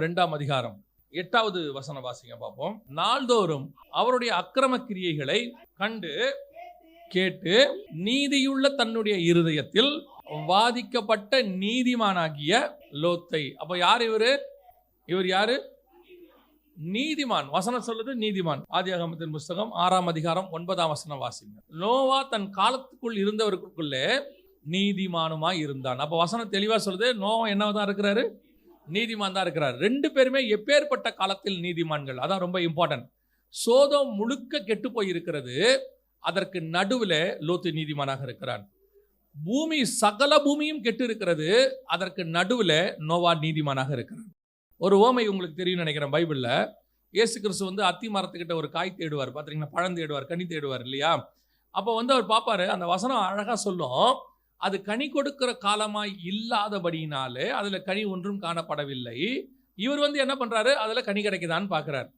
ரெண்டாம் அதிகாரம். எட்டாவது வசன வாசிங்க பார்ப்போம். நாள்தோறும் அவருடைய அக்கிரம கிரியைகளை கண்டு கேட்டு நீதியுள்ள தன்னுடைய இருதயத்தில் வாதிக்கப்பட்ட நீதிமானாகிய லோத்தை. அப்ப யார் இவரு? இவர் யாரு? நீதிமான். வசனம் சொல்லுது நீதிமான். ஆதியாகமத்தின் புஸ்தகம் ஆறாம் அதிகாரம் ஒன்பதாம் வசனம் வாசிங்க. நோவா தன் காலத்துக்குள் இருந்தவருக்குள்ளே நீதிமானுமாய் இருந்தான். அப்ப வசனம் தெளிவா சொல்லுது. நோவா என்னதான் இருக்கிறாரு? நீதிமான் தான் இருக்கிறார். ரெண்டு பேருமே எப்பேற்பட்ட காலத்தில் நீதிமான்கள். அதான் ரொம்ப இம்பார்ட்டன்ட் சோதம் முழுக்க கெட்டு போய் இருக்கிறது அதற்கு நடுவில் லோத்து நீதிமானாக இருக்கிறான். பூமி சகல பூமியும் கெட்டு இருக்கிறது. அதற்கு நடுவில் நோவா நீதிமானாக இருக்கிறான். ஒரு ஓமை உங்களுக்கு தெரியும் நினைக்கிறேன் பைபிளில். இயேசு கிறிஸ்து வந்து அத்தி மரத்துக்கிட்ட ஒரு காய் தேடுவார். பார்த்தீங்கன்னா பழம் தேடுவார் கனி தேடுவார் இல்லையா? அப்போ வந்து அவர் பார்ப்பாரு அந்த வசனம் அழகாக சொல்லும். அது கனி கொடுக்கிற காலமாய் இல்லாதபடியினாலே அதில் கனி ஒன்றும் காணப்படவில்லை. இவர் வந்து என்ன பண்ணுறாரு அதில் கனி கிடைக்குதான்னு பார்க்குறாரு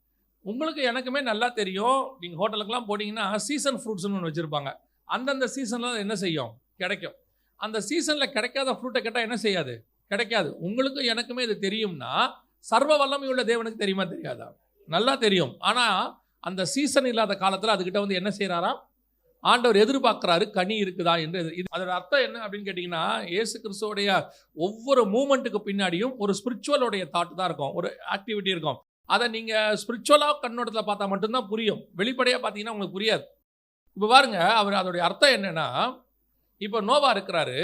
உங்களுக்கு எனக்குமே நல்லா தெரியும். நீங்கள் ஹோட்டலுக்கெல்லாம் போனீங்கன்னா சீசன் ஃப்ரூட்ஸ்னு ஒன்று வச்சுருப்பாங்க. அந்தந்த சீசனில் என்ன செய்யும்? கிடைக்கும். அந்த சீசனில் கிடைக்காத ஃப்ரூட்டை கேட்டால் என்ன செய்யாது? கிடைக்காது. உங்களுக்கும் எனக்குமே இது தெரியும்னா சர்வ வல்லமை உள்ள தேவனுக்கு தெரியுமா தெரியாதா? நல்லா தெரியும். ஆனால் அந்த சீசன் இல்லாத காலத்தில் அதுக்கிட்ட வந்து என்ன செய்கிறாராம் ஆண்டவர் எதிர்பார்க்குறாரு கனி இருக்குதா என்று இது அதோட அர்த்தம் என்ன அப்படின்னு கேட்டிங்கன்னா இயேசு கிறிஸ்துவோடைய ஒவ்வொரு மூமெண்ட்டுக்கு பின்னாடியும் ஒரு ஸ்பிரிச்சுவலோடைய தாட் தான் இருக்கும். ஒரு ஆக்டிவிட்டி இருக்கும். அதை நீங்கள் ஸ்பிரிச்சுவலாக கண்ணோட்டத்தில் பார்த்தா மட்டும்தான் புரியும். வெளிப்படையாக பார்த்தீங்கன்னா உங்களுக்கு புரியாது. இப்போ பாருங்க அவர் அதோடைய அர்த்தம் என்னென்னா இப்போ நோவா இருக்கிறாரு.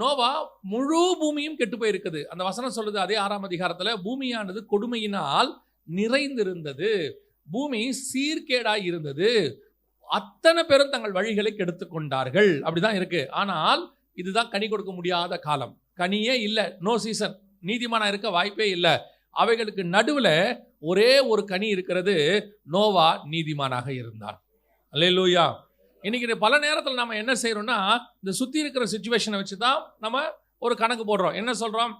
நோவா முழு பூமியும் கெட்டு போயிருக்குது. அந்த வசனம் சொல்லுது அதே ஆறாம் அதிகாரத்தில் பூமியானது கொடுமையினால் நிறைந்திருந்தது. பூமி சீர்கேடாக இருந்தது. அத்தனை பேரும் தங்கள் வழிகளை கெடுத்து கொண்டார்கள். அப்படிதான் இருக்கு. ஆனால் இதுதான் கனி கொடுக்க முடியாத காலம். கனியே இல்லை. நோ சீசன் நீதிமானா இருக்க வாய்ப்பே இல்லை. அவைகளுக்கு நடுவில் ஒரே ஒரு கனி இருக்கிறது நோவா நீதிமானாக இருந்தார். அல்லேலூயா. இன்னைக்கு பல நேரத்தில் நம்ம என்ன செய்கிறோம்னா இந்த சுற்றி இருக்கிற சுச்சுவேஷனை வச்சு தான் நம்ம ஒரு கணக்கு போடுறோம். என்ன சொல்கிறோம்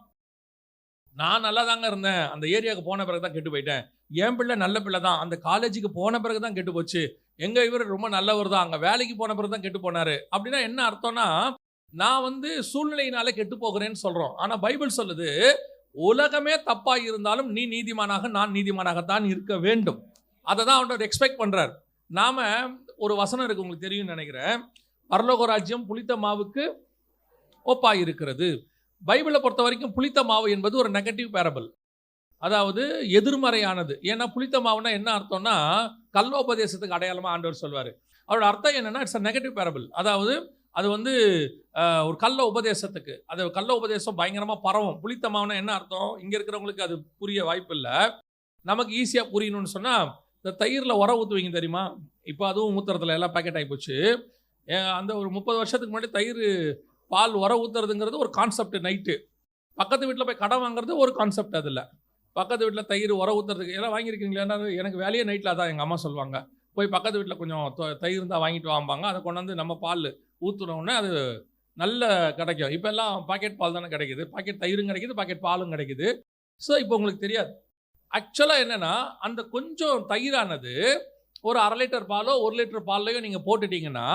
நான் நல்லா தாங்க இருந்தேன். அந்த ஏரியாவுக்கு போன பிறகு தான் கெட்டு போயிட்டேன். என் பிள்ளை நல்ல பிள்ளை தான். அந்த காலேஜுக்கு போன பிறகு தான் கெட்டு போச்சு. எங்கள் இவர் ரொம்ப நல்லவர் தான். அங்கே வேலைக்கு போன பிறகு தான் கெட்டு போனாரு. அப்படின்னா என்ன அர்த்தம்னா நான் வந்து சூழ்நிலையினால கெட்டு போகிறேன்னு சொல்கிறோம் ஆனால் பைபிள் சொல்லுது உலகமே தப்பாக இருந்தாலும் நீ நீதிமானாக நான் நீதிமானாகத்தான் இருக்க வேண்டும். அதை தான் அவன்கிட்ட எக்ஸ்பெக்ட் பண்ணுறார் நாம் ஒரு வசனம் இருக்கு உங்களுக்கு தெரியும்னு நினைக்கிறேன். பரலோக ராஜ்யம் புளித்த மாவுக்கு ஒப்பாக இருக்கிறது பைபிளை பொறுத்த வரைக்கும் புளித்த மாவு என்பது ஒரு நெகட்டிவ் பேரபிள் அதாவது எதிர்மறையானது. ஏன்னா புளித்த மாவுனா என்ன அர்த்தம்னா கல்லோபதேசத்துக்கு அடையாளமாக ஆண்டவர் சொல்வார். அவரோட அர்த்தம் என்னென்னா இட்ஸ் அ நெகட்டிவ் பேரபிள் அதாவது அது வந்து ஒரு கள்ள உபதேசத்துக்கு அது கள்ள உபதேசம் பயங்கரமாக பரவும். புளித்த மாவுனா என்ன அர்த்தம்? இங்கே இருக்கிறவங்களுக்கு அது புரிய வாய்ப்பு இல்லை நமக்கு ஈஸியாக புரியணும்னு சொன்னால் இந்த தயிரில் உரம் ஊற்றுவீங்க தெரியுமா? இப்போ அதுவும் ஊத்துறதுல எல்லாம் பேக்கெட் ஆகி போச்சு. அந்த ஒரு முப்பது வருஷத்துக்கு முன்னாடி தயிர் பால் உரம் ஊற்றுறதுங்கிறது ஒரு கான்செப்ட் நைட்டு பக்கத்து வீட்டில் போய் கடன் வாங்குறது ஒரு கான்செப்ட் அதில் பக்கத்து வீட்டில் தயிர் உரம் ஊத்துறதுக்கு எல்லாம் வாங்கியிருக்கீங்களா எனக்கு வேலையே நைட்டில் அதான் எங்கள் அம்மா சொல்லுவாங்க. போய் பக்கத்து வீட்டில் கொஞ்சம் தயிர் இருந்தால் வாங்கிட்டு வாம்பாங்க. அதை கொண்டு வந்து நம்ம பால் ஊற்றுனோடனே அது நல்ல கிடைக்கும். இப்போ எல்லாம் பாக்கெட் பால் தானே கிடைக்குது. பாக்கெட் தயிரும் கிடைக்குது பாக்கெட் பாலும் கிடைக்குது. ஸோ இப்போ உங்களுக்கு தெரியாது. ஆக்சுவலாக என்னென்னா அந்த கொஞ்சம் தயிரானது ஒரு அரை லிட்டர் பாலோ ஒரு லிட்டர் பால்லையோ நீங்கள் போட்டுட்டீங்கன்னா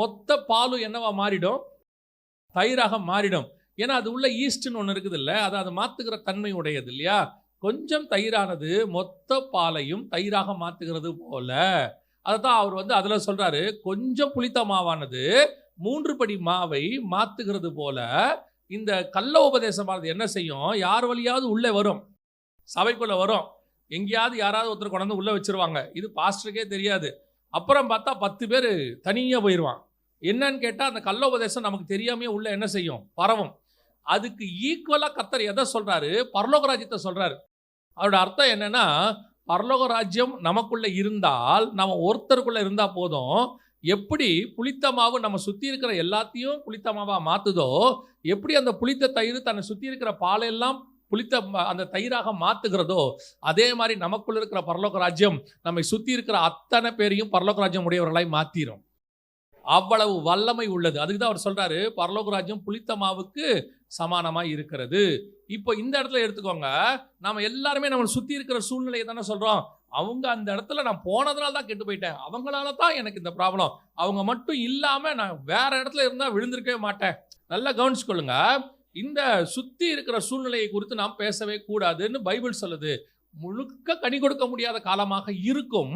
மொத்த பாலும் என்னவா மாறிடும்? தயிராக மாறிடும். ஏன்னா அது உள்ள ஈஸ்ட்னு ஒன்று இருக்குது இல்லை அதை அதை மாற்றுக்கிற தன்மை உடையது இல்லையா? கொஞ்சம் தயிரானது மொத்த பாலையும் தயிராக மாற்றுகிறது போல அதை தான் அவர் வந்து அதில் சொல்கிறாரு கொஞ்சம் புளித்த மாவானது மூன்று படி மாவை மாற்றுகிறது போல இந்த கள்ள உபதேசமானது என்ன செய்யும்? யார் வழியாவது உள்ளே வரும். சபைக்குள்ளே வரும். எங்கேயாவது யாராவது ஒருத்தர் கொண்டாந்து உள்ளே வச்சிருவாங்க. இது பாஸ்டருக்கே தெரியாது. அப்புறம் பார்த்தா பத்து பேர் தனியாக போயிடுவான் என்னன்னு கேட்டால் அந்த கள்ள உபதேசம் நமக்கு தெரியாமையே உள்ளே என்ன செய்யும்? பரவும். அதுக்கு ஈக்குவலாக கத்தர் எதை சொல்கிறாரு பரலோக ராஜ்யத்தை சொல்கிறாரு அதோட அர்த்தம் என்னென்னா பரலோக ராஜ்யம் நமக்குள்ளே இருந்தால் நம்ம ஒருத்தருக்குள்ளே இருந்தால் போதும். எப்படி புளித்த மாவு நம்ம சுற்றி இருக்கிற எல்லாத்தையும் புளித்த மாவாக மாற்றுதோ எப்படி அந்த புளித்த தயிர் தன்னை சுற்றி இருக்கிற பாலெல்லாம் புளித்த அந்த தயிராக மாற்றுகிறதோ அதே மாதிரி நமக்குள்ள இருக்கிற பரலோக ராஜ்யம் நம்மை சுற்றி இருக்கிற அத்தனை பேரையும் பரலோக ராஜ்யம் உடையவர்களாய் மாற்றிடும் அவ்வளவு வல்லமை உள்ளது. அதுக்கு தான் அவர் சொல்கிறாரு பரலோகராஜ்யம் புளித்த மாவுக்கு சமானமாக இருக்கிறது. இப்போ இந்த இடத்துல எடுத்துக்கோங்க நம்ம எல்லாருமே நம்மளை சுற்றி இருக்கிற சூழ்நிலையை தானே சொல்கிறோம் அவங்க அந்த இடத்துல நான் போனதுனால தான் கெட்டு போயிட்டேன். அவங்களால தான் எனக்கு இந்த ப்ராப்ளம் அவங்க மட்டும் இல்லாமல் நான் வேற இடத்துல இருந்தால் விழுந்திருக்கவே மாட்டேன். நல்லா கவனிச்சுக்கொள்ளுங்க இந்த சுற்றி இருக்கிற சூழ்நிலையை குறித்து நாம் பேசவே கூடாதுன்னு பைபிள் சொல்லுது. முழுக்க கனி கொடுக்க முடியாத காலமாக இருக்கும்.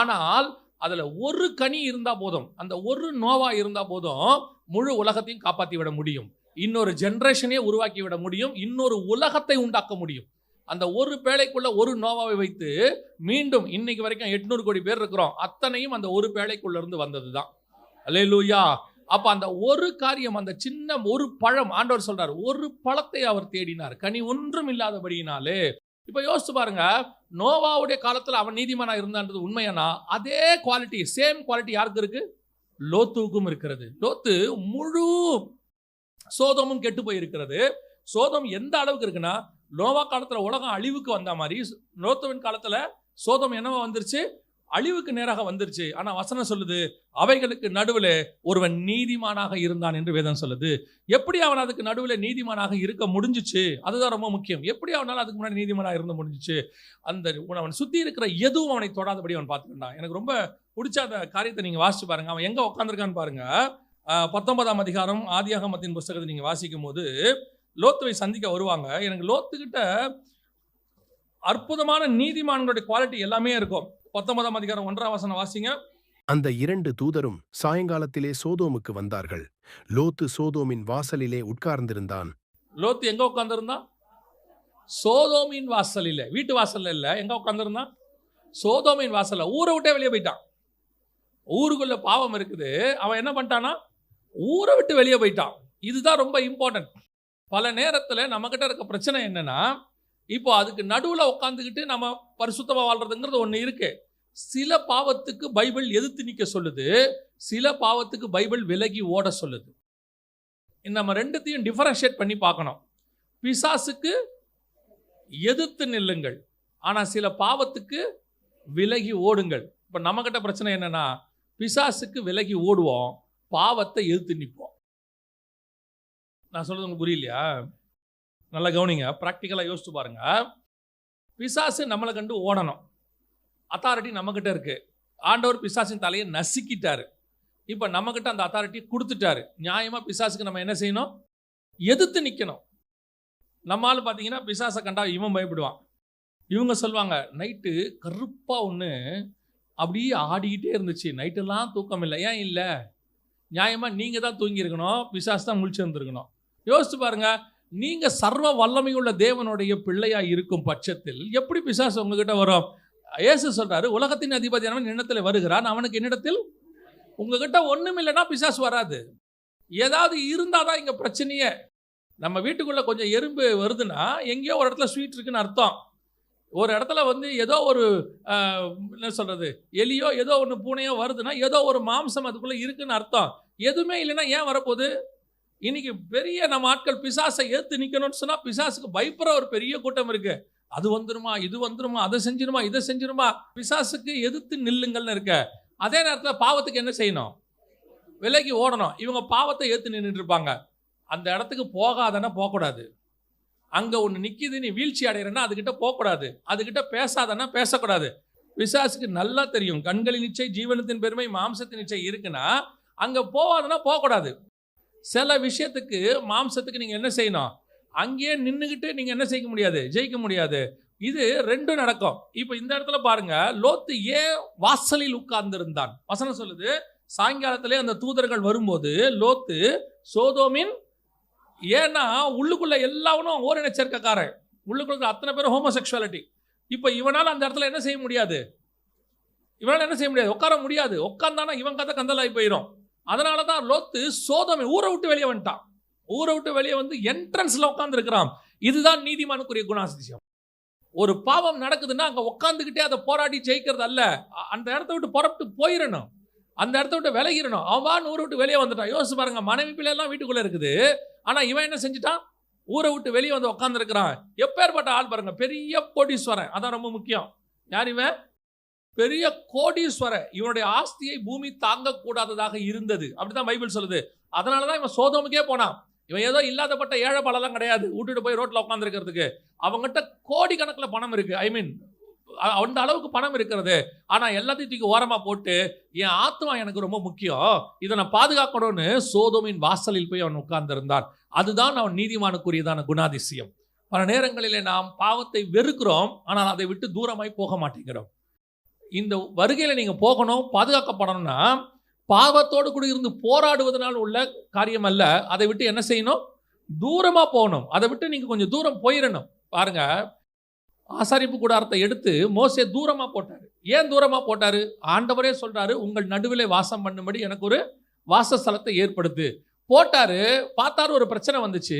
ஆனால் அதில் ஒரு கனி இருந்தால் போதும். அந்த ஒரு நோவா இருந்தால் போதும் முழு உலகத்தையும் காப்பாற்றி விட முடியும். இன்னொரு ஜென்ரேஷனே உருவாக்கி விட முடியும். இன்னொரு உலகத்தை உண்டாக்க முடியும். அந்த ஒரு பேழைக்குள்ள ஒரு நோவாவை வைத்து மீண்டும் இன்னைக்கு வரைக்கும் எட்நூறு கோடி பேர் இருக்கிறோம். அத்தனையும் அந்த ஒரு பேழைக்குள்ள இருந்து வந்ததுதான். அல்லேலூயா. அப்ப அந்த ஒரு காரியம் அந்த சின்ன ஒரு பழம் ஆண்டவர் சொல்றார் ஒரு பழத்தை அவர் தேடினார். கனி ஒன்றும் இல்லாதபடியினாலே இப்போ யோசிச்சு பாருங்க நோவாவுடைய காலத்தில் அவன் நீதிமானாக இருந்தான்றது உண்மையானா? அதே குவாலிட்டி சேம் குவாலிட்டி யாருக்கு இருக்கு? லோத்துவுக்கும் இருக்கிறது. லோத்து முழு சோதமும் கெட்டு போயிருக்கிறது. சோதம் எந்த அளவுக்கு இருக்குன்னா நோவா காலத்தில் உலகம் அழிவுக்கு வந்த மாதிரி லோத்துவின் காலத்தில் சோதம் என்னவா வந்துருச்சு? அழிவுக்கு நேராக வந்துருச்சு. ஆனால் வசனம் சொல்லுது அவைகளுக்கு நடுவில் ஒருவன் நீதிமானாக இருந்தான் என்று வேதம் சொல்லுது. எப்படி அவன் அதுக்கு நடுவில் நீதிமானாக இருக்க முடிஞ்சிச்சு? அதுதான் ரொம்ப முக்கியம். எப்படி அவனால் அதுக்கு முன்னாடி நீதிமானாக இருந்த முடிஞ்சுச்சு? அந்த அவன் சுற்றி இருக்கிற எதுவும் அவனை தொடாதபடி அவன் பார்த்துக்கிட்டான். எனக்கு ரொம்ப பிடிச்ச அந்த காரியத்தை நீங்கள் வாசிச்சு பாருங்க. அவன் எங்கே உட்காந்துருக்கான்னு பாருங்க. பத்தொன்பதாம் அதிகாரம் ஆதியாகமத்தின் புஸ்தகத்தை நீங்கள் வாசிக்கும் போது லோத்துவை சந்திக்க வருவாங்க. எனக்கு லோத்துக்கிட்ட அற்புதமான நீதிமான்களுடைய குவாலிட்டி எல்லாமே இருக்கும். பத்தொன்பதாம் அதிகாரம் ஒன்றாம் வசனம் வாசிங்க. அந்த இரண்டு தூதரும் சாயங்காலத்திலே சோதோமுக்கு வந்தார்கள். லோத்து சோதோமின் வாசலிலே உட்கார்ந்திருந்தான். லோத்து எங்க உட்கார்ந்திருந்தான் சோதோமின் வாசலில். வீட்டு வாசல்ல இல்ல. எங்க உட்கார்ந்திருந்தான் சோதோமின் வாசல்ல. ஊரை விட்டே வெளியே போயிட்டான். ஊருக்குள்ள பாவம் இருக்குது. அவன் என்ன பண்ணிட்டானா ஊரை விட்டு வெளியே போயிட்டான். இதுதான் ரொம்ப இம்பார்ட்டன்ட் பல நேரத்தில் நம்மக்கிட்ட இருக்க பிரச்சனை என்னன்னா இப்போ அதுக்கு நடுவில் உட்காந்துக்கிட்டு நம்ம பரிசுத்தமாக வாழ்றதுங்கிறது ஒன்று இருக்கு. சில பாவத்துக்கு பைபிள் எதிர்த்து நிற்க சொல்லுது. சில பாவத்துக்கு பைபிள் விலகி ஓட சொல்லுது. நம்ம ரெண்டுத்தையும் டிஃபரன்ஷியேட் பண்ணி பார்க்கணும். பிசாசுக்கு எதிர்த்து நில்லுங்கள். ஆனால் சில பாவத்துக்கு விலகி ஓடுங்கள். இப்போ நம்மக்கிட்ட பிரச்சனை என்னென்னா பிசாசுக்கு விலகி ஓடுவோம் பாவத்தை எதிர்த்து நிற்போம். நான் சொல்கிறது உங்களுக்கு புரியலையா? நல்லா கவனிங்க ப்ராக்டிக்கலாக யோசிச்சு பாருங்கள் பிசாசு நம்மளை கண்டு ஓடணும். அத்தாரிட்டி நம்மக்கிட்ட இருக்குது ஆண்டவர் பிசாசின் தலையை நசுக்கிட்டாரு. இப்போ நம்மக்கிட்ட அந்த அத்தாரிட்டி கொடுத்துட்டாரு. நியாயமாக பிசாசுக்கு நம்ம என்ன செய்யணும்? எதிர்த்து நிற்கணும் நம்மால் பார்த்தீங்கன்னா பிசாசை கண்டா இவன் பயப்படுவான். இவங்க சொல்லுவாங்க நைட்டு கருப்பாக ஒன்று அப்படியே ஆடிக்கிட்டே இருந்துச்சு. நைட்டெல்லாம் தூக்கம் இல்லை. ஏன் இல்லை? நியாயமாக நீங்கள் தான் தூங்கியிருக்கணும். பிசாசு தான் முழிச்சிருந்துருக்கணும். யோசிச்சு பாருங்கள் நீங்கள் சர்வ வல்லமையுள்ள தேவனுடைய பிள்ளையாக இருக்கும் பட்சத்தில் எப்படி பிசாசு உங்ககிட்ட வரும்? ஏசு சொல்கிறாரு உலகத்தின் அதிபதி அவன் என்னிடத்தில் வருகிறான் அவனுக்கு என்னிடத்தில் உங்ககிட்ட ஒன்றும் இல்லைன்னா பிசாசு வராது. ஏதாவது இருந்தால் தான் இங்கே பிரச்சனையே. நம்ம வீட்டுக்குள்ளே கொஞ்சம் எறும்பு வருதுன்னா எங்கேயோ ஒரு இடத்துல ஸ்வீட் இருக்குன்னு அர்த்தம். ஒரு இடத்துல வந்து ஏதோ ஒரு என்ன சொல்கிறது எலியோ ஏதோ ஒன்று பூனையோ வருதுன்னா ஏதோ ஒரு மாம்சம் அதுக்குள்ளே இருக்குன்னு அர்த்தம். எதுவுமே இல்லைன்னா ஏன் வரப்போகுது? இன்னைக்கு பெரிய நம்ம ஆட்கள் பிசாசை ஏற்று நிற்கணும்னு சொன்னால் பிசாசுக்கு பயப்படுற ஒரு பெரிய கூட்டம் இருக்கு. அது வந்துருமா இது வந்துருமா அதை செஞ்சிருமா இதை செஞ்சிருமா? பிசாசுக்கு எதிர்த்து நில்லுங்கள்னு இருக்க. அதே நேரத்தில் பாவத்துக்கு என்ன செய்யணும்? விலைக்கு ஓடணும். இவங்க பாவத்தை ஏற்று நின்றுட்டு இருப்பாங்க. அந்த இடத்துக்கு போகாதன்னா போகக்கூடாது. அங்கே ஒன்று நிற்கிது நீ வீழ்ச்சி அடைகிறன்னா அதுக்கிட்ட போகக்கூடாது. அதுக்கிட்ட பேசாதன்னா பேசக்கூடாது. பிசாசுக்கு நல்லா தெரியும். கண்களின் நிச்சயம் ஜீவனத்தின் பெருமை மாம்சத்தின் நிச்சயம் இருக்குன்னா அங்கே போகாதன்னா போகக்கூடாது. சில விஷயத்துக்கு மாம்சத்துக்கு நீங்கள் என்ன செய்யணும்? அங்கேயே நின்றுக்கிட்டு நீங்கள் என்ன செய்ய முடியாது? ஜெயிக்க முடியாது. இது ரெண்டும் நடக்கும். இப்போ இந்த இடத்துல பாருங்க லோத்து ஏன் வாசலில் உட்கார்ந்திருந்தான்? வசனம் சொல்லுது சாயங்காலத்திலே அந்த தூதர்கள் வரும்போது லோத்து சோதோமின் ஏன்னா உள்ளுக்குள்ள எல்லாவனும் ஓரினச்சேர்க்கக்காரன் உள்ளுக்குள்ள இருக்கிற அத்தனை பேரும் ஹோமோசெக்ஷுவாலிட்டி இப்போ இவனால் அந்த இடத்துல என்ன செய்ய முடியாது? இவனால் என்ன செய்ய முடியாது? உட்கார முடியாது. உட்கார்ந்தானா இவன் கதை கந்தலாகி போயிடும் அதனால தான் லோத்து சோதமை ஊரை விட்டு வெளியே வந்துட்டான். ஊரை விட்டு வெளியே வந்து என்ட்ரன்ஸில் உட்காந்துருக்கிறான் இதுதான் நீதிமானுக்குரிய குணாதிசயம். ஒரு பாவம் நடக்குதுன்னா அங்கே உட்காந்துக்கிட்டே அதை போராடி ஜெயிக்கிறது அல்ல. அந்த இடத்த விட்டு புறப்பட்டு போயிடணும் அந்த இடத்த விட்டு விலகிடணும் அவன் ஊரை விட்டு வெளியே வந்துட்டான். யோசிச்சு பாருங்க மனைவி பிள்ளைலாம் எல்லாம் இருக்குது. ஆனால் இவன் என்ன செஞ்சுட்டான்? ஊரை விட்டு வெளியே வந்து உட்காந்துருக்கிறான் எப்பேற்பட்ட ஆள் பாருங்க பெரிய கோடீஸ்வரன். அதான் ரொம்ப முக்கியம். யார் இவன்? பெரிய கோடீஸ்வர இவனுடைய ஆஸ்தியை பூமி தாங்கக்கூடாததாக இருந்தது. அப்படிதான் பைபிள் சொல்லுது. அதனால தான் இவன் சோதோமுக்கே போனான். இவன் ஏதோ இல்லாதப்பட்ட ஏழை பழம்லாம் கிடையாது. விட்டுட்டு போய் ரோட்டில் உட்காந்துருக்கிறதுக்கு அவங்ககிட்ட கோடி கணக்கில் பணம் இருக்குது ஐ மீன் அந்த அளவுக்கு பணம் இருக்கிறது. ஆனால் எல்லாத்தையும் தூக்கி ஓரமாக போட்டு என் ஆத்மா எனக்கு ரொம்ப முக்கியம். இதை நான் பாதுகாக்கணும்னு சோதோமின் வாசலில் போய் அவன் உட்கார்ந்திருந்தான். அதுதான் அவன் நீதிமானுக்குரியதான குணாதிசயம். பல நேரங்களிலே நாம் பாவத்தை வெறுக்கிறோம். ஆனால் அதை விட்டு தூரமாய் போக மாட்டேங்கிறோம். இந்த வருகையில் நீங்கள் போகணும் பாதுகாக்கப்படணும்னா பாவத்தோடு கூட இருந்து போராடுவதனால் உள்ள காரியம் அல்ல. அதை விட்டு என்ன செய்யணும்? தூரமாக போகணும். அதை விட்டு நீங்கள் கொஞ்சம் தூரம் போயிடணும். பாருங்க ஆசாரிப்பு கூடாரத்தை எடுத்து மோசே தூரமாக போட்டார். ஏன் தூரமாக போட்டார்? ஆண்டவரே சொல்கிறாரு உங்கள் நடுவில் வாசம் பண்ணும்படி எனக்கு ஒரு வாசஸ்தலத்தை ஏற்படுத்து. போட்டார் பார்த்தாரு ஒரு பிரச்சனை வந்துச்சு.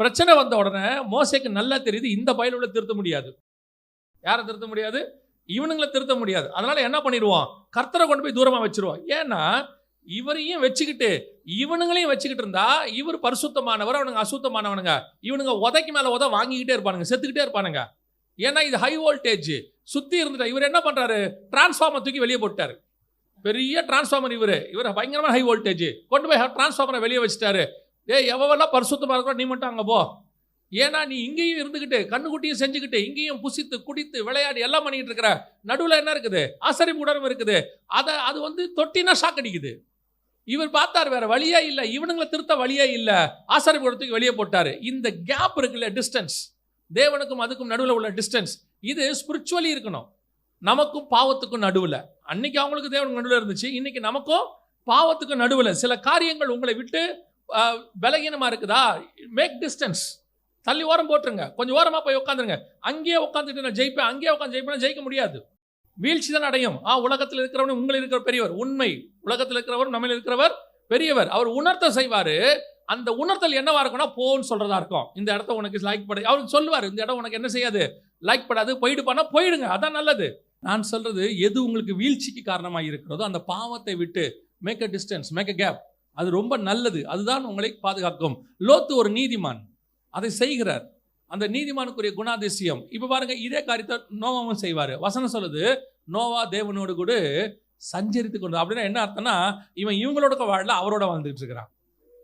பிரச்சனை வந்த உடனே மோசைக்கு நல்லா தெரியுது இந்த பயிலுள்ள திருத்த முடியாது. யாரை திருத்த முடியாது? இவனுங்களை திருத்த முடியாது. அதனால என்ன பண்ணிடுவான்? கர்த்தரை கொண்டு போய் தூரமாக வச்சிருவோம் ஏன்னா இவரையும் வச்சுக்கிட்டு இவனுங்களையும் வச்சுக்கிட்டு இருந்தா இவர் பரிசுத்தமானவர் அவனுங்க அசுத்தமானவனுங்க. இவனுங்க உதைக்கு மேலே உத வாங்கிக்கிட்டே இருப்பானுங்க செத்துக்கிட்டே இருப்பானுங்க. ஏன்னா இது ஹை வோல்டேஜ் சுத்தி இருந்துட்டா இவர் என்ன பண்றாரு? டிரான்ஸ்ஃபார்மர் தூக்கி வெளியே போட்டார் பெரிய டிரான்ஸ்ஃபார்மர் இவரு. இவர் பயங்கரமான ஹை வோல்டேஜ் கொண்டு போய் டிரான்ஸ்ஃபார்மரை வெளியே வச்சுட்டாரு. ஏ எவ்வளோ பரிசுத்தமாக இருக்கோ நீ மட்டும் அங்கே போ. ஏன்னா நீ இங்கேயும் இருந்துக்கிட்டு கண்ணுக்குட்டியும் செஞ்சுக்கிட்டு இங்கேயும் புசித்து குடித்து விளையாடி எல்லாம் பண்ணிக்கிட்டு இருக்கிற நடுவில் என்ன இருக்குது? ஆசரி உடனும் இருக்குது. அதை அது வந்து தொட்டினா ஷாக் அடிக்குது. இவர் பார்த்தார் வேற வழியே இல்லை. இவனுங்களை திருத்த வழியா இல்லை. ஆசாரி கூடத்துக்கு வெளியே போட்டார். இந்த கேப் இருக்குல்ல டிஸ்டன்ஸ் தேவனுக்கும் அதுக்கும் நடுவில் உள்ள டிஸ்டன்ஸ் இது ஸ்பிரிச்சுவலி இருக்கணும். நமக்கும் பாவத்துக்கும் நடுவில். அன்னைக்கு அவங்களுக்கு தேவனுக்கு நடுவில் இருந்துச்சு. இன்னைக்கு நமக்கும் பாவத்துக்கும் நடுவில். சில காரியங்கள் உங்களை விட்டு பலகீனமாக இருக்குதா? மேக் டிஸ்டன்ஸ் தள்ளி ஓரம் போட்டுருங்க. கொஞ்சம் ஓரமாக போய் உட்காந்துருங்க அங்கேயே உட்காந்துட்டு நான் ஜெயிப்பேன் அங்கேயே உட்காந்து ஜெயிப்பேன் ஜெயிக்க முடியாது. வீழ்ச்சி தான் அடையும். ஆ உலகத்தில் இருக்கிறவன் உங்களில் இருக்கிற பெரியவர். உண்மை. உலகத்தில் இருக்கிறவர் நம்மில் இருக்கிறவர் பெரியவர். அவர் உணர்த்த செய்வார். அந்த உணர்த்தல் என்னவா இருக்கும்னா போன்னு சொல்றதா இருக்கும். இந்த இடத்த உனக்கு லைக் பட அவருக்கு சொல்லுவார் இந்த இடம் உனக்கு என்ன செய்யாது? லைக் படாது போயிடு பண்ணா போயிடுங்க. அதான் நல்லது. நான் சொல்றது எது உங்களுக்கு வீழ்ச்சிக்கு காரணமாக இருக்கிறதோ அந்த பாவத்தை விட்டு make a distance make a gap அது ரொம்ப நல்லது. அதுதான் உங்களை பாதுகாக்கும். லோத்து ஒரு நீதிமான். அதை செய்கிறார். அந்த நீதிமானுக்குரிய குணாதிசயம். இப்போ பாருங்க இதே காரியத்தை நோவாவும் செய்வார். வசனம் சொல்லுது நோவா தேவனோடு கூட சஞ்சரித்து கொண்டு அப்படின்னா என்ன அர்த்தம்னா இவன் இவங்களோட வாழல அவரோட வாழ்ந்துட்டு இருக்கிறான்.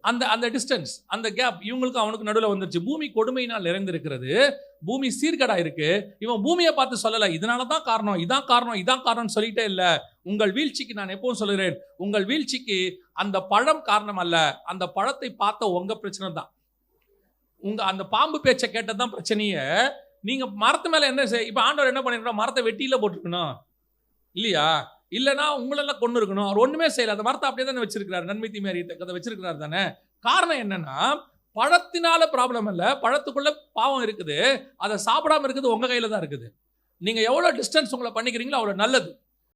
அந்த அந்த டிஸ்டன்ஸ் அந்த கேப் இவங்களுக்கும் அவனுக்கு நடுவில் வந்துருச்சு. பூமி கொடுமையினால் நிறைந்திருக்கிறது. பூமி சீர்கடா இருக்கு. இவன் பூமியை பார்த்து சொல்லலை இதனால தான் காரணம் இதான் காரணம் இதான் காரணம் சொல்லிட்டே இல்லை. உங்கள் வீழ்ச்சிக்கு நான் எப்பவும் சொல்கிறேன் உங்கள் வீழ்ச்சிக்கு அந்த பழம் காரணம் அல்ல. அந்த பழத்தை பார்த்த உங்க பிரச்சனை தான். உங்கள் அந்த பாம்பு பேச்சை கேட்டது தான் பிரச்சனையே. நீங்கள் மரத்து மேலே என்ன செய் இப்போ ஆண்டவர் என்ன பண்ணிருக்கணும்? மரத்தை வெட்டியில் போட்டிருக்கணும். இல்லையா? இல்லைன்னா உங்களெல்லாம் கொண்டு இருக்கணும். அவர் ஒன்றுமே செய்யலை. அந்த மரத்தை அப்படியே தானே வச்சிருக்கிறார். நன்மை தீமை அறியத்தக்கதை வச்சிருக்கிறார் தானே? காரணம் என்னன்னா பழத்தினால ப்ராப்ளம் இல்லை. பழத்துக்குள்ள பாவம் இருக்குது. அதை சாப்பிடாம இருக்குது. உங்கள் கையில் தான் இருக்குது. நீங்கள் எவ்வளோ டிஸ்டன்ஸ் உங்களை பண்ணிக்கிறீங்களோ அவ்வளோ நல்லது.